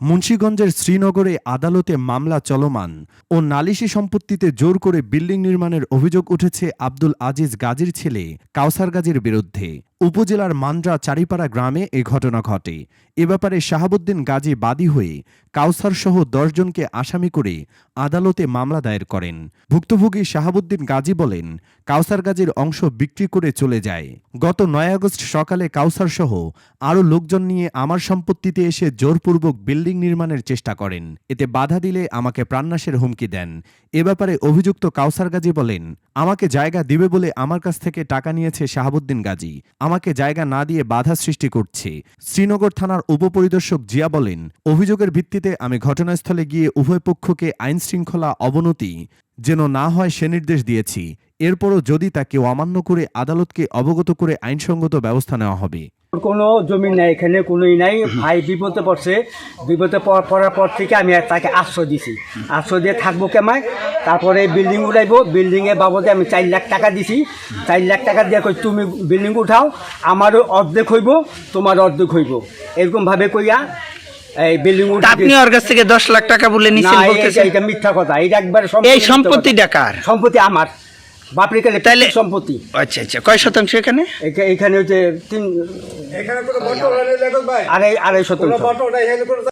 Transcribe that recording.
মুন্সীগঞ্জের শ্রীনগরে আদালতে মামলা চলমান ও নালিশি সম্পত্তিতে জোর করে বিল্ডিং নির্মাণের অভিযোগ উঠেছে আব্দুল আজিজ গাজীর ছেলে কাউসার গাজীর বিরুদ্ধে। উপজেলার মান্দ্রা চারিপাড়া গ্রামে এ ঘটনা ঘটে। এ ব্যাপারে শাহাবুদ্দিন গাজী বাদী হয়ে কাউসার সহ দশজনকে আসামি করে আদালতে মামলা দায়ের করেন। ভুক্তভোগী শাহাবুদ্দিন গাজী বলেন, কাউসার গাজীর অংশ বিক্রি করে চলে যায়। গত নয় আগস্ট সকালে কাউসার সহ আরও লোকজন নিয়ে আমার সম্পত্তিতে এসে জোরপূর্বক বিল্ডিং নির্মাণের চেষ্টা করেন। এতে বাধা দিলে আমাকে প্রাণনাশের হুমকি দেন। এ ব্যাপারে অভিযুক্ত কাউসার গাজী বলেন, আমাকে জায়গা দিবে বলে আমার কাছ থেকে টাকা নিয়েছে শাহাবুদ্দিন গাজী। আমাকে জায়গা না দিয়ে বাধা সৃষ্টি করছে। শ্রীনগর থানার উপপরিদর্শক জিয়া বলেন অভিযোগের ভিত্তিতে আমি ঘটনাস্থলে গিয়ে উভয় পক্ষকে আইন শৃঙ্খলা অবনতি যেন না হয় সে নির্দেশ দিয়েছি। এরপরও যদি তা কেউ অমান্য করে আদালতকে অবগত করে আইনসঙ্গত ব্যবস্থা নেওয়া হবে। কোনো জমি নাই এখানে কোনোই নাই। ভাই বিপদে পড়ছে। বিপদে পড়ার পর থেকে আমি তাকে আশ্রয় দিছি। আশ্রয় দিয়ে থাকব কেমায় তারপরে বিল্ডিং উঠাইবো। বিল্ডিংয়ের বাবদে আমি চার লাখ টাকা দিছি। চার লাখ টাকা দিয়ে কই তুমি বিল্ডিং উঠাও আমারও অর্ধেক হইব তোমার অর্ধেক হইব। এরকমভাবে কইয়া এই বিল্ডিং উঠা আপনি ওর কাছ থেকে দশ লাখ টাকা বলে নিছেন বলতেছেন। এটা মিথ্যা কথা। এটা একবার এই সম্পত্তিটা কার সম্পত্তি আমার। বাপরে কালে তাইলে- সম্পত্তি। আচ্ছা আচ্ছা। কয় শতাংশ এখানে? এখা- এখানে হচ্ছে তিন এখানে আড়াই আড়াই শতাংশ।